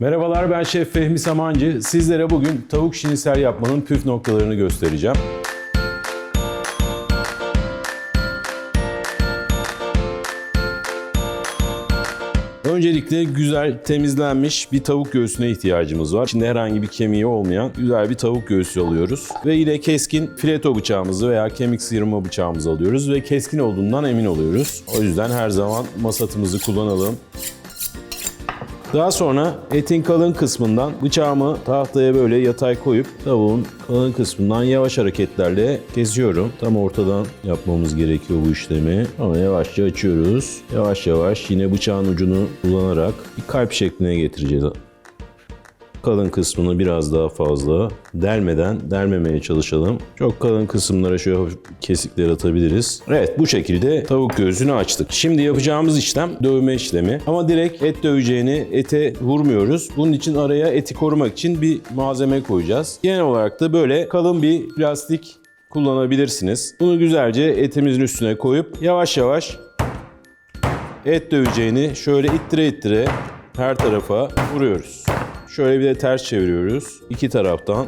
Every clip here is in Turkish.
Merhabalar ben Şef Fehmi Samancı. Sizlere bugün tavuk şinisel yapmanın püf noktalarını göstereceğim. Öncelikle güzel temizlenmiş bir tavuk göğsüne ihtiyacımız var. İçinde herhangi bir kemiği olmayan güzel bir tavuk göğsü alıyoruz. Ve yine keskin fileto bıçağımızı veya kemik sıyırma bıçağımızı alıyoruz ve keskin olduğundan emin oluyoruz. O yüzden her zaman masatımızı kullanalım. Daha sonra etin kalın kısmından bıçağımı tahtaya böyle yatay koyup tavuğun kalın kısmından yavaş hareketlerle kesiyorum. Tam ortadan yapmamız gerekiyor bu işlemi. Ama yavaşça açıyoruz. Yavaş yavaş yine bıçağın ucunu kullanarak bir kalp şekline getireceğiz kalın kısmını biraz daha fazla delmeden delmemeye çalışalım. Çok kalın kısımlara şöyle kesikler atabiliriz. Evet bu şekilde tavuk göğsünü açtık. Şimdi yapacağımız işlem dövme işlemi. Ama direkt et döveceğini ete vurmuyoruz. Bunun için araya eti korumak için bir malzeme koyacağız. Genel olarak da böyle kalın bir plastik kullanabilirsiniz. Bunu güzelce etimizin üstüne koyup yavaş yavaş et döveceğini şöyle ittire ittire her tarafa vuruyoruz. Şöyle bir de ters çeviriyoruz. iki taraftan.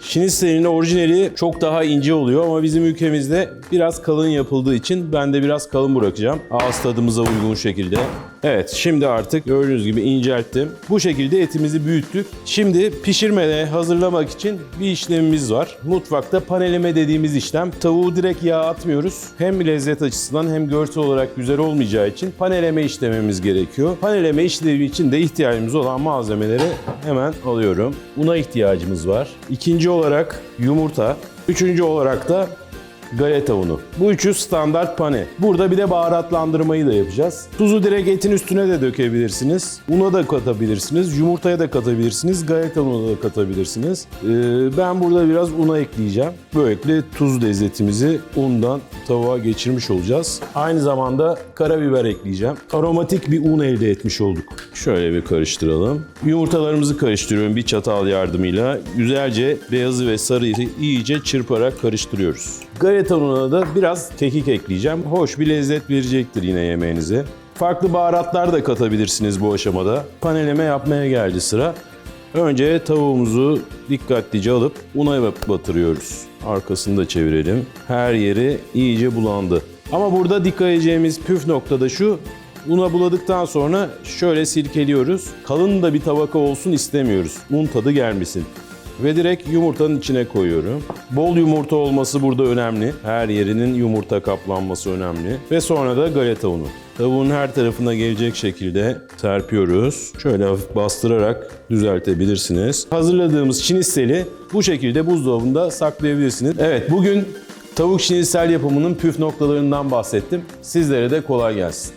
Şinistel'in orijinali çok daha ince oluyor ama bizim ülkemizde biraz kalın yapıldığı için ben de biraz kalın bırakacağım. Ağız tadımıza uygun şekilde. Evet şimdi artık gördüğünüz gibi incelttim. Bu şekilde etimizi büyüttük. Şimdi pişirmeye hazırlamak için bir işlemimiz var. Mutfakta paneleme dediğimiz işlem. Tavuğu direkt yağa atmıyoruz. Hem lezzet açısından hem görsel olarak güzel olmayacağı için paneleme işlememiz gerekiyor. Paneleme işlevi için de ihtiyacımız olan malzemeleri hemen alıyorum. Una ihtiyacımız var. İkinci olarak yumurta. Üçüncü olarak da galeta unu. Bu üçü standart pane. Burada bir de baharatlandırmayı da yapacağız. Tuzu direkt etin üstüne de dökebilirsiniz. Una da katabilirsiniz. Yumurtaya da katabilirsiniz. Galeta ununa da katabilirsiniz. Ee, ben burada biraz una ekleyeceğim. Böylelikle tuz lezzetimizi undan tavuğa geçirmiş olacağız. Aynı zamanda karabiber ekleyeceğim. Aromatik bir un elde etmiş olduk. Şöyle bir karıştıralım. Yumurtalarımızı karıştırıyorum bir çatal yardımıyla. Güzelce beyazı ve sarıyı iyice çırparak karıştırıyoruz. Galeta ununa da biraz kekik ekleyeceğim. Hoş bir lezzet verecektir yine yemeğinize. Farklı baharatlar da katabilirsiniz bu aşamada. Paneleme yapmaya geldi sıra. Önce tavuğumuzu dikkatlice alıp una batırıyoruz. Arkasını da çevirelim. Her yeri iyice bulandı. Ama burada dikkat edeceğimiz püf nokta da şu. Una buladıktan sonra şöyle sirkeliyoruz. Kalın da bir tabaka olsun istemiyoruz. Un tadı gelmesin. Ve direkt yumurtanın içine koyuyorum. Bol yumurta olması burada önemli. Her yerinin yumurta kaplanması önemli. Ve sonra da galeta unu. Tavuğun her tarafına gelecek şekilde serpiyoruz. Şöyle hafif bastırarak düzeltebilirsiniz. Hazırladığımız şinisteli bu şekilde buzdolabında saklayabilirsiniz. Evet bugün tavuk şinistel yapımının püf noktalarından bahsettim. Sizlere de kolay gelsin.